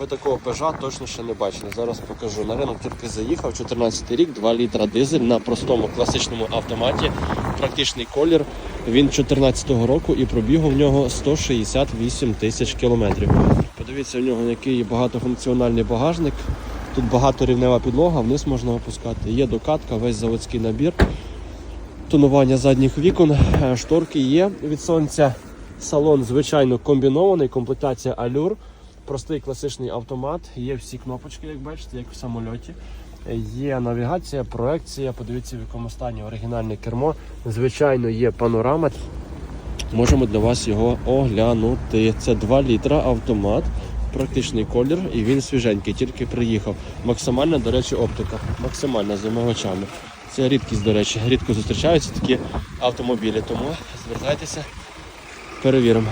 ви такого Peugeot точно ще не бачили. Зараз покажу. На ринок тільки заїхав, 14 рік, 2 літра дизель на простому класичному автоматі. Практичний колір. Він 14-го року і пробігу в нього 168 тисяч кілометрів. Подивіться, у нього який багатофункціональний багажник. Тут багаторівнева підлога, вниз можна опускати. Є докатка, весь заводський набір. Тонування задніх вікон, е, шторки є від сонця. Салон, звичайно, комбінований, комплектація алюр. Простий класичний автомат. Є всі кнопочки, як бачите, як в самольоті. Є навігація, проекція. Подивіться, в якому стані оригінальне кермо. Звичайно, є панорама. Можемо для вас його оглянути. Це 2 літра автомат, практичний колір, і він свіженький, тільки приїхав. Максимальна, до речі, оптика. Максимальна з. Це рідкість, до речі. Рідко зустрічаються такі автомобілі, тому звертайтеся, перевіримо.